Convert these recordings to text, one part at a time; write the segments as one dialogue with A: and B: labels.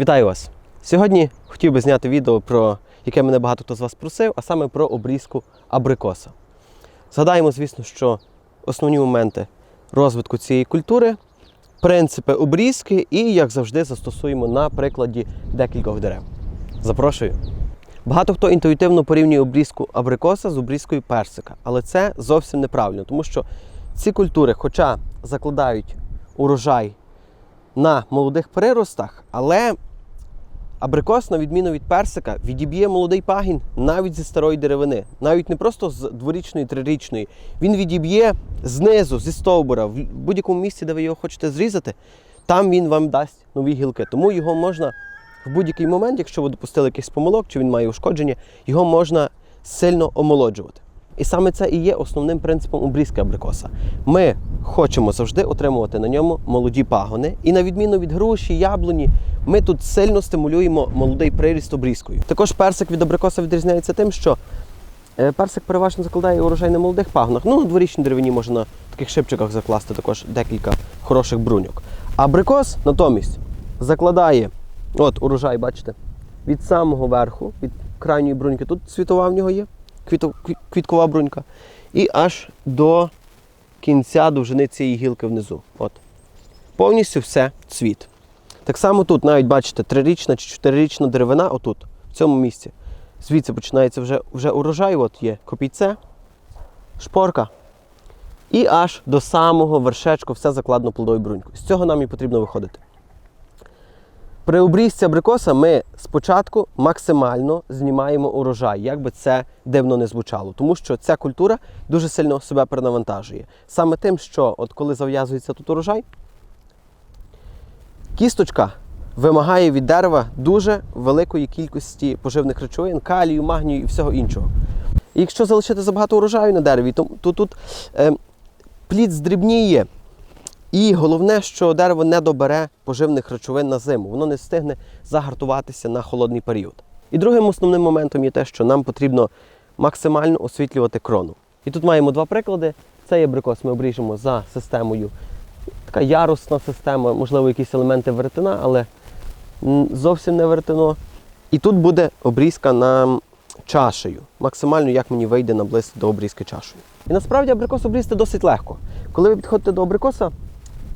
A: Вітаю вас! Сьогодні хотів би зняти відео, про яке мене багато хто з вас просив, а саме про обрізку абрикоса. Згадаємо, звісно, що основні моменти розвитку цієї культури, принципи обрізки і, як завжди, застосуємо на прикладі декількох дерев. Запрошую! Багато хто інтуїтивно порівнює обрізку абрикоса з обрізкою персика, але це зовсім неправильно, тому що ці культури, хоча закладають урожай на молодих приростах, але абрикос, на відміну від персика, відіб'є молодий пагін навіть зі старої деревини, навіть не просто з дворічної, трирічної. Він відіб'є знизу, зі стовбура, в будь-якому місці, де ви його хочете зрізати, там він вам дасть нові гілки. Тому його можна в будь-який момент, якщо ви допустили якийсь помилок, чи він має ушкодження, його можна сильно омолоджувати. І саме це і є основним принципом обрізки абрикоса. Ми хочемо завжди отримувати на ньому молоді пагони, і на відміну від груші, яблуні, ми тут сильно стимулюємо молодий приріст обрізкою. Також персик від абрикоса відрізняється тим, що е, персик переважно закладає урожай на молодих пагонах. Ну, на дворічній деревині можна на таких шипчиках закласти також декілька хороших бруньок. А абрикос натомість закладає, от урожай, бачите, від самого верху, від крайньої бруньки, тут світова в нього є, квіткова брунька, і аж до кінця довжини цієї гілки внизу. От. Повністю все цвіт. Так само тут, навіть бачите, трирічна чи чотирирічна деревина, отут, в цьому місці. Звідси починається вже, вже урожай, от є копійце, шпорка. І аж до самого вершечку все закладено плодовою брунькою. З цього нам і потрібно виходити. При обрізці абрикоса ми спочатку максимально знімаємо урожай, як би це дивно не звучало, тому що ця культура дуже сильно себе перенавантажує. Саме тим, що от коли зав'язується тут урожай, кісточка вимагає від дерева дуже великої кількості поживних речовин, калію, магнію і всього іншого. І якщо залишити забагато урожаю на дереві, то, то тут е, плід здрібніє. І головне, що дерево не добере поживних речовин на зиму, воно не встигне загартуватися на холодний період. І другим основним моментом є те, що нам потрібно максимально освітлювати крону. І тут маємо два приклади. Цей абрикос ми обріжемо за системою, така ярусна система, можливо, якісь елементи веретена, але зовсім не веретено. І тут буде обрізка на чашею. Максимально, як мені вийде наблизити до обрізки чашею. І насправді абрикос обрізати досить легко. Коли ви підходите до абрикоса,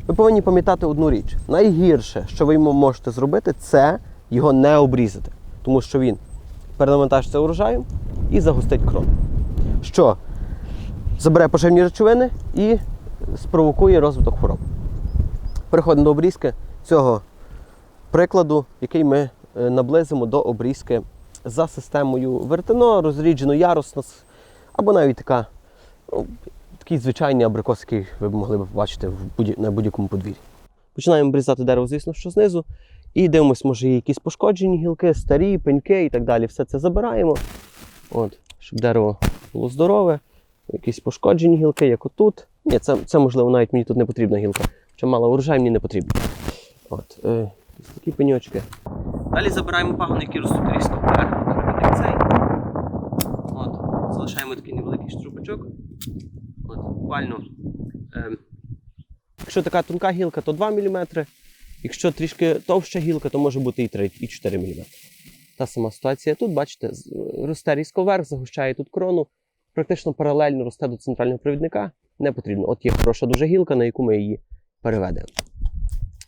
A: ви повинні пам'ятати одну річ. Найгірше, що ви йому можете зробити, це його не обрізати. Тому що він перенавантажиться урожаєм і загустить крон. Що забере поживні речовини і спровокує розвиток хвороб. Переходимо до обрізки цього прикладу, який ми е, наблизимо до обрізки за системою вертино, розріджено ярусно, або навіть така, такий звичайний абрикос, який ви могли б будь- на будь-якому подвір'ї. Починаємо обрізати дерево, звісно, що знизу. І дивимося, може є якісь пошкоджені гілки, старі, пеньки і так далі. Все це забираємо. От, щоб дерево було здорове. Якісь пошкоджені гілки, як отут. Ні, це, це можливо навіть мені тут не потрібна гілка. Чи мало урожай мені не потрібно. От, е, ось такі пеньочки. Далі забираємо пагони, які ростуть різко вверх, залишаємо такий невеликий штрубочок. От, буквально. Е, якщо така тонка гілка, то 2 мм. Якщо трішки товща гілка, то може бути і 3, і 4 мм. Та сама ситуація тут, бачите, росте різко вверх, загущає тут крону, практично паралельно росте до центрального провідника. Не потрібно. От є хороша дуже гілка, на яку ми її переведемо.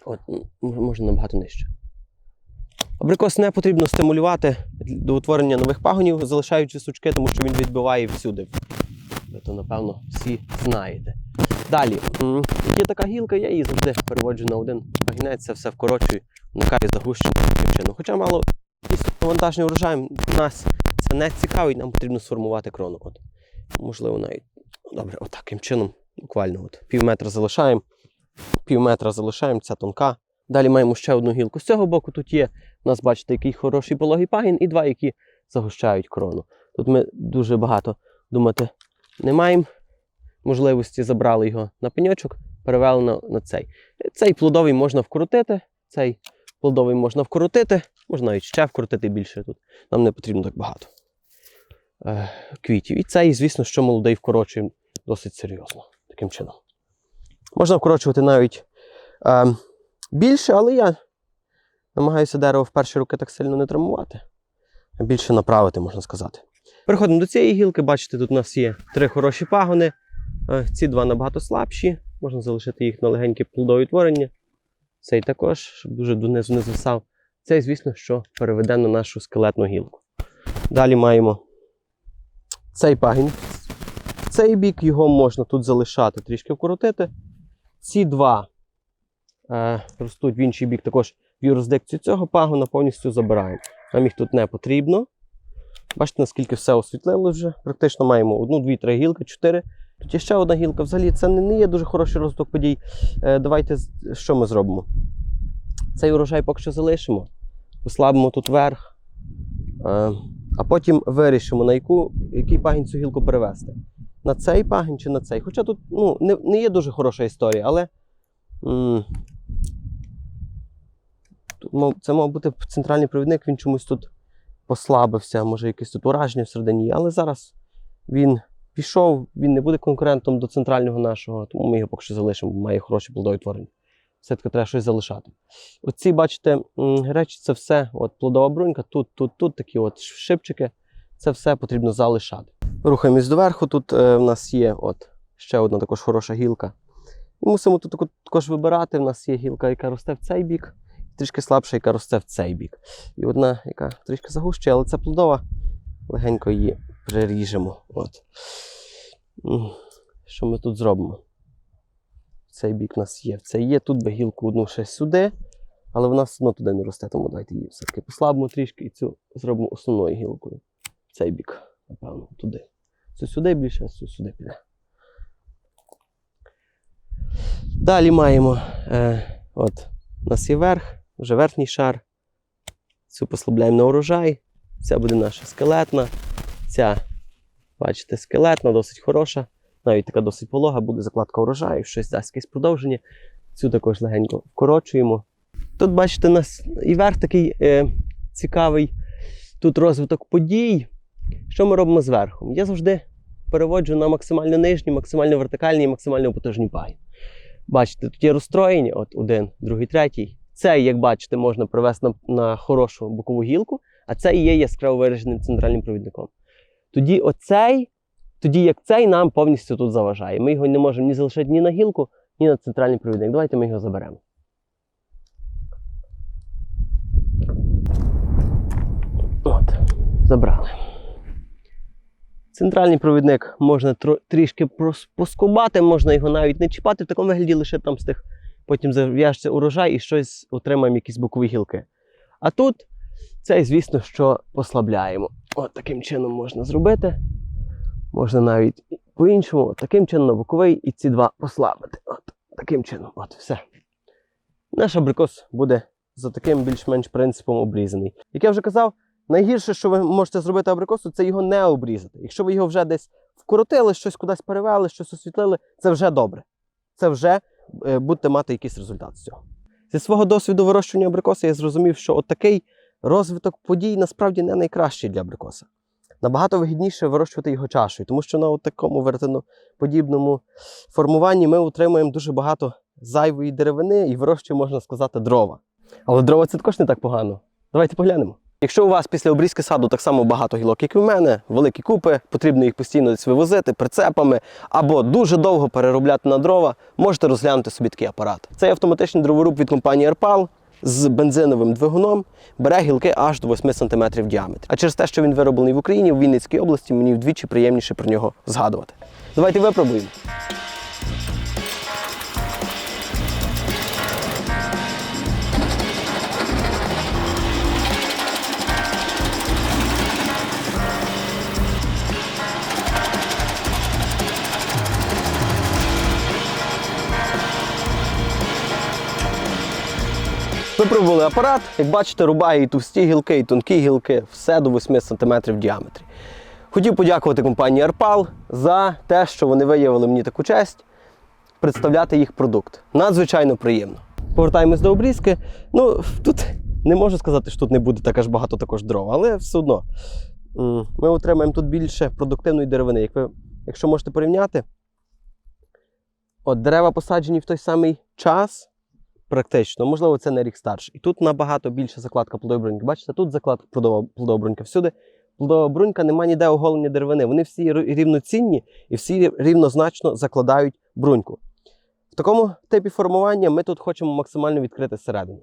A: От, можна набагато нижче. Абрикос не потрібно стимулювати до утворення нових пагонів, залишаючи сучки, тому що він відбиває всюди. Ви то, напевно, всі знаєте. Далі, є така гілка, я її завжди переводжу на один пагінець, це все вкорочую, уникаю загущення таким чином. Хоча мало навантаження урожаєм, нас це не цікавить, нам потрібно сформувати крону. От. Можливо, навіть добре, от чином, буквально от, пів метра залишаємо, пів метра залишаємо, ця тонка. Далі маємо ще одну гілку. З цього боку тут є, у нас, бачите, який хороший пологий пагін, і два, які загущають крону. Тут ми дуже багато думати не маємо можливості, забрали його на пеньочок, перевели на, на цей. Цей плодовий можна вкрутити, цей плодовий можна вкрутити, можна навіть ще вкрутити більше тут. Нам не потрібно так багато е, квітів. І цей, звісно, що молодий вкорочуємо досить серйозно таким чином. Можна вкорочувати навіть е, більше, але я Намагаюся дерево в перші роки так сильно не травмувати, а більше направити, можна сказати. Переходимо до цієї гілки. Бачите, тут у нас є три хороші пагони. Е, Ці два набагато слабші. Можна залишити їх на легеньке плодові творення. Цей також, щоб дуже донизу не звисав. Цей, звісно, що переведе на нашу скелетну гілку. Далі маємо цей пагін. Цей бік його можна тут залишати, трішки вкоротити. Ці два е, ростуть в інший бік також в юрисдикцію цього пагона повністю забираємо. Нам їх тут не потрібно. Бачите, наскільки все освітлили вже. Практично маємо одну, дві, три гілки, чотири. Тут є ще одна гілка. Взагалі це не, є дуже хороший розвиток подій. Е, давайте що ми зробимо? Цей урожай поки що залишимо, послабимо тут верх, е, а потім вирішимо, на яку, який пагін цю гілку перевести. На цей пагін чи на цей. Хоча тут ну, не, не є дуже хороша історія, але м, це мав бути центральний провідник, він чомусь тут послабився, може якесь тут ураження всередині, але зараз він пішов, він не буде конкурентом до центрального нашого, тому ми його поки що залишимо, бо має хороші плодові творення. Все-таки треба щось залишати. Оці, бачите, речі, це все, от плодова брунька, тут, тут, тут такі от шипчики. Це все потрібно залишати. Рухаємось доверху. Тут е, в нас є от ще одна також хороша гілка. І мусимо тут також вибирати. В нас є гілка, яка росте в цей бік, трішки слабша, яка росте в цей бік. І одна, яка трішки загущує, але це плодова. Легенько її приріжемо. От. Що ми тут зробимо? Цей бік у нас є. В цей є. Тут би гілку одну ще сюди, але вона все одно туди не росте, тому давайте її все-таки послабимо трішки і цю зробимо основною гілкою. Цей бік, напевно, туди. Цю сюди більше, а сюди піде. Далі маємо. Е, от, у нас є верх, вже верхній шар. Цю послабляємо на урожай. Ця буде наша скелетна. Ця, бачите, скелетна, досить хороша. Навіть така досить полога, буде закладка урожаю, щось дасть якесь продовження. Цю також легенько вкорочуємо. Тут, бачите, у нас і верх такий е, цікавий. Тут розвиток подій. Що ми робимо зверху? Я завжди переводжу на максимально нижні, максимально вертикальні і максимально потужні паї. Бачите, тут є розстроєння, от один, другий, третій. Цей, як бачите, можна привести на, на хорошу бокову гілку, а цей є яскраво вираженим центральним провідником. Тоді оцей, тоді як цей нам повністю тут заважає. Ми його не можемо ні залишити ні на гілку, ні на центральний провідник. Давайте ми його заберемо. От, забрали. Центральний провідник можна трішки поскубати, можна його навіть не чіпати, в такому вигляді лише там з тих, потім зав'яжеться урожай і щось отримаємо, якісь бокові гілки. А тут цей, звісно, що послабляємо. От таким чином можна зробити. Можна навіть по-іншому, таким чином боковий і ці два послабити. От таким чином, от все. Наш абрикос буде за таким більш-менш принципом обрізаний. Як я вже казав, найгірше, що ви можете зробити абрикосу, це його не обрізати. Якщо ви його вже десь вкоротили, щось кудись перевели, щось освітлили, це вже добре. Це вже будете мати якийсь результат з цього. Зі свого досвіду вирощування абрикоса я зрозумів, що от такий розвиток подій насправді не найкращий для абрикоса. Набагато вигідніше вирощувати його чашею, тому що на такому веретеноподібному формуванні ми отримуємо дуже багато зайвої деревини і вирощуємо, можна сказати, дрова. Але дрова це також не так погано. Давайте поглянемо. Якщо у вас після обрізки саду так само багато гілок, як і в мене, великі купи, потрібно їх постійно десь вивозити прицепами або дуже довго переробляти на дрова, можете розглянути собі такий апарат. Цей автоматичний дроворуб від компанії Арпал з бензиновим двигуном бере гілки аж до 8 см в діаметрі. А через те, що він вироблений в Україні, в Вінницькій області, мені вдвічі приємніше про нього згадувати. Давайте випробуємо. Випробували апарат, як бачите, рубає і товсті гілки, і тонкі гілки, все до 8 см в діаметрі. Хотів подякувати компанії Арпал за те, що вони виявили мені таку честь представляти їх продукт. Надзвичайно приємно. Повертаємось до обрізки. Ну, тут не можу сказати, що тут не буде так аж багато також дров, але все одно ми отримаємо тут більше продуктивної деревини. Як ви, якщо можете порівняти, от дерева посаджені в той самий час практично. Можливо, це на рік старше. І тут набагато більша закладка плодової бруньки. Бачите, тут закладка плодова, брунька. Всюди плодова брунька, немає ніде оголення деревини. Вони всі рівноцінні і всі рівнозначно закладають бруньку. В такому типі формування ми тут хочемо максимально відкрити середину.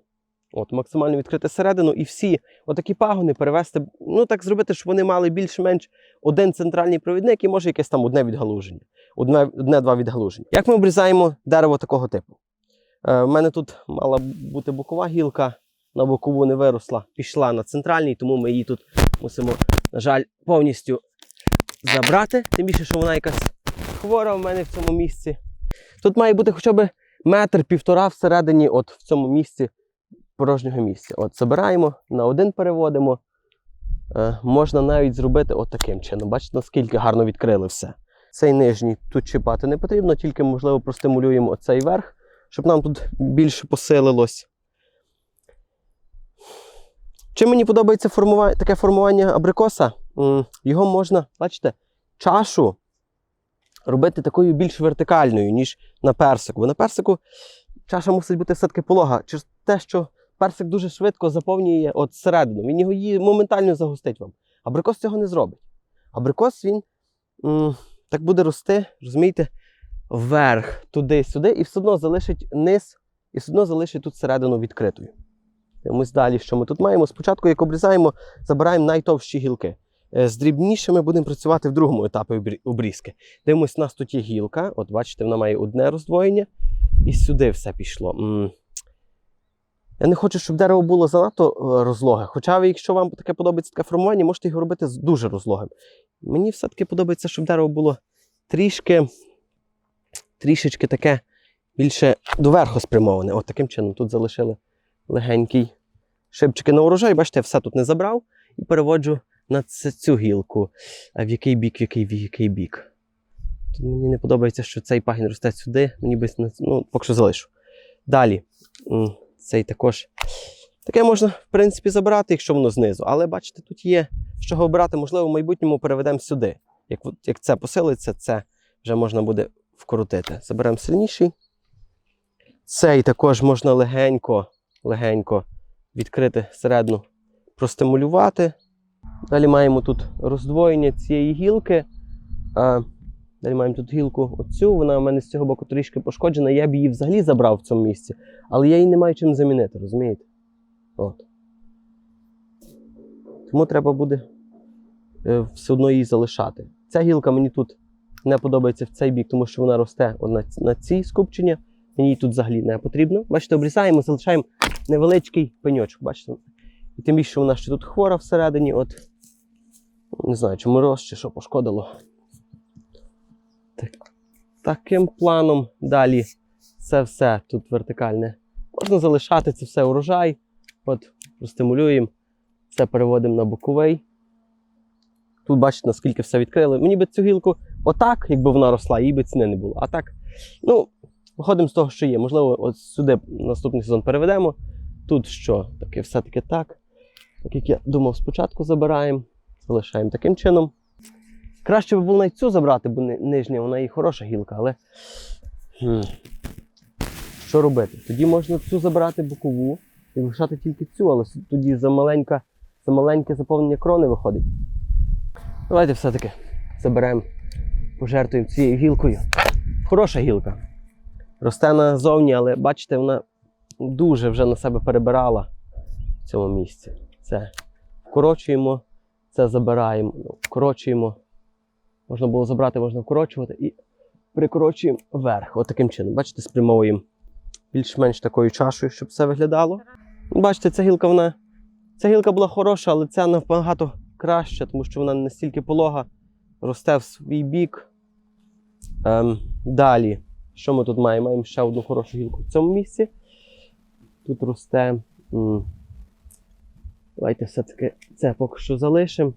A: От, максимально відкрити середину і всі отакі пагони перевести, ну так зробити, щоб вони мали більш-менш один центральний провідник і може якесь там одне відгалуження, одне- одне-два відгалуження. Як ми обрізаємо дерево такого типу? Е, в мене тут мала бути бокова гілка, на бокову не виросла, пішла на центральний, тому ми її тут мусимо, на жаль, повністю забрати. Тим більше, що вона якась хвора в мене в цьому місці. Тут має бути хоча б метр-півтора всередині, от в цьому місці порожнього місця. От забираємо, на один переводимо. Е, можна навіть зробити от таким чином. Бачите, наскільки гарно відкрили все. Цей нижній тут чіпати не потрібно, тільки, можливо, простимулюємо оцей верх, щоб нам тут більше посилилось. Чим мені подобається формува... таке формування абрикоса? Його можна, бачите, чашу робити такою більш вертикальною, ніж на персику. Бо на персику чаша мусить бути все-таки полога. Через те, що персик дуже швидко заповнює от середину. Він його її моментально загустить вам. Абрикос цього не зробить. Абрикос він м, так буде рости, розумієте, вверх, туди-сюди, і все одно залишить низ, і все одно залишить тут середину відкритою. Дивимось далі, що ми тут маємо. Спочатку, як обрізаємо, забираємо найтовщі гілки. Е, З дрібнішими будемо працювати в другому етапі обрізки. Дивимось, у нас тут є гілка. От бачите, вона має одне роздвоєння, і сюди все пішло. Я не хочу, щоб дерево було занадто е, розлоге. Хоча, якщо вам таке подобається таке формування, можете його робити дуже розлогим. Мені все-таки подобається, щоб дерево було трішки, трішечки таке більше доверху спрямоване. От таким чином тут залишили легенький шипчики на урожай. Бачите, я все тут не забрав і переводжу на цю гілку. В який бік, в який, в який бік. Тут мені не подобається, що цей пагін росте сюди. Мені би ну, поки що залишу. Далі. Цей також. Таке можна, в принципі, забрати, якщо воно знизу. Але бачите, тут є з чого обрати. Можливо, в майбутньому переведемо сюди. Як, як це посилиться, це вже можна буде вкрутити. Заберемо сильніший. Цей також можна легенько, легенько відкрити середину, простимулювати. Далі маємо тут роздвоєння цієї гілки. А, далі маємо тут гілку оцю. Вона у мене з цього боку трішки пошкоджена. Я б її взагалі забрав в цьому місці, але я її не маю чим замінити, розумієте? От. Тому треба буде е, все одно її залишати. Ця гілка мені тут не подобається в цей бік, тому що вона росте на, ц- на ці скупчення. Мені тут взагалі не потрібно. Бачите, обрізаємо, залишаємо невеличкий пеньочок. Бачите? І тим більше вона ще тут хвора всередині. От не знаю, чи мороз, чи що пошкодило. Так, таким планом далі це все тут вертикальне. Можна залишати це все урожай. От, простимулюємо. Це переводимо на боковий. Тут бачите, наскільки все відкрили. Мені би цю гілку отак, якби вона росла, їй би ціни не було. А так, ну, виходимо з того, що є. Можливо, от сюди наступний сезон переведемо. Тут що? Таке все-таки так. Так як я думав, спочатку забираємо, залишаємо таким чином. Краще би було навіть цю забрати, бо нижня, вона і хороша гілка, але. хм, Що робити? Тоді можна цю забрати бокову і лишати тільки цю, але тоді за, маленька, за маленьке заповнення крони виходить. Давайте все-таки заберемо, пожертвуємо цією гілкою. Хороша гілка. Росте назовні, але бачите, вона дуже вже на себе перебирала в цьому місці. Це вкорочуємо, це забираємо, ну, вкорочуємо. Можна було забрати, можна вкорочувати і прикорочуємо вверх. От чином. Бачите, спрямовуємо більш-менш такою чашою, щоб все виглядало. Бачите, ця гілка, вона. Ця гілка була хороша, але ця набагато краща, тому що вона настільки полога, росте в свій бік. Ем, далі, що ми тут маємо? Маємо ще одну хорошу гілку в цьому місці. Тут росте. м, Давайте все-таки це поки що залишимо.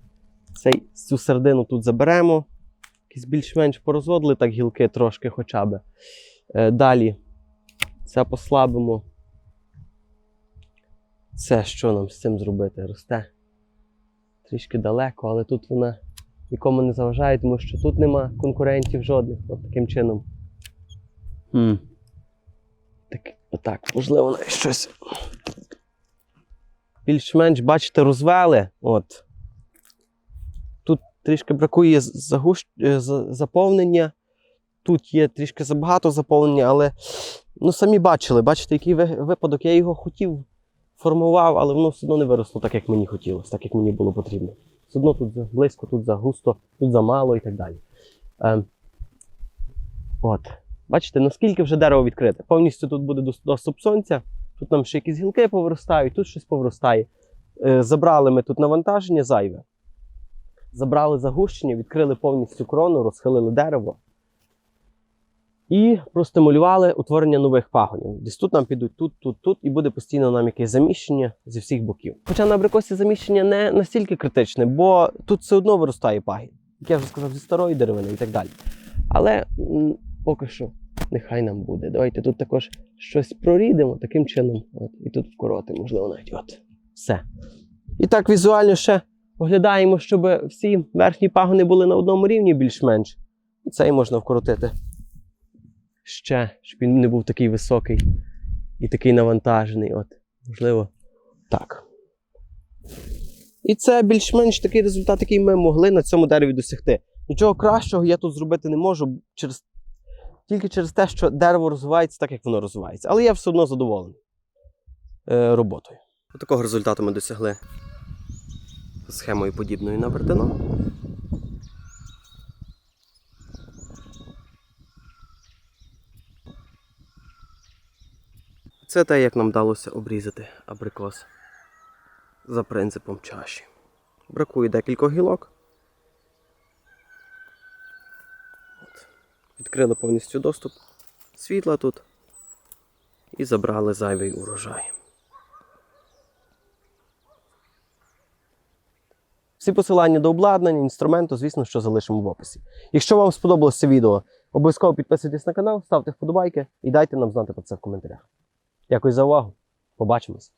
A: Цей, цю середину тут заберемо. Якісь більш-менш порозводили так гілки трошки хоча б. Е, далі це послабимо. Це що нам з цим зробити? Росте трішки далеко, але тут вона нікому не заважає, тому що тут нема конкурентів жодних. От таким чином. Хм. Так, Отак, можливо, навіть щось. Більш-менш, бачите, розвели. От. Тут трішки бракує загущ... е, заповнення. Тут є трішки забагато заповнення, але ну, самі бачили, бачите, який випадок. Я його хотів, формував, але воно все одно не виросло так, як мені хотілося, так як мені було потрібно. Одно тут близько, тут за густо, тут за мало і так далі. Е, от. Бачите, наскільки вже дерево відкрите. Повністю тут буде доступ сонця. Тут нам ще якісь гілки повиростають, тут щось повиростає. Е, забрали ми тут навантаження зайве. Забрали загущення, відкрили повністю крону, розхилили дерево. І простимулювали утворення нових пагонів. Десь тут нам підуть, тут, тут, тут, і буде постійно нам якесь заміщення зі всіх боків. Хоча на абрикосі заміщення не настільки критичне, бо тут все одно виростає пагін, як я вже сказав, зі старої деревини і так далі. Але м, поки що нехай нам буде. Давайте тут також щось прорідимо таким чином. От, і тут вкороти, можливо, навіть от. Все. І так візуально ще оглядаємо, щоб всі верхні пагони були на одному рівні більш-менш. Цей можна вкоротити ще, щоб він не був такий високий і такий навантажений. От, можливо, так. І це більш-менш такий результат, який ми могли на цьому дереві досягти. Нічого кращого я тут зробити не можу через, тільки через те, що дерево розвивається так, як воно розвивається. Але я все одно задоволений е, роботою. Такого результату ми досягли схемою подібною на вертино. Це те, як нам вдалося обрізати абрикос за принципом чаші. Бракує декількох гілок. От. Відкрили повністю доступ світла тут і забрали зайвий урожай. Всі посилання до обладнання, інструменту, звісно, що залишимо в описі. Якщо вам сподобалося це відео, обов'язково підписуйтесь на канал, ставте вподобайки і дайте нам знати про це в коментарях. Дякую за увагу. Побачимось!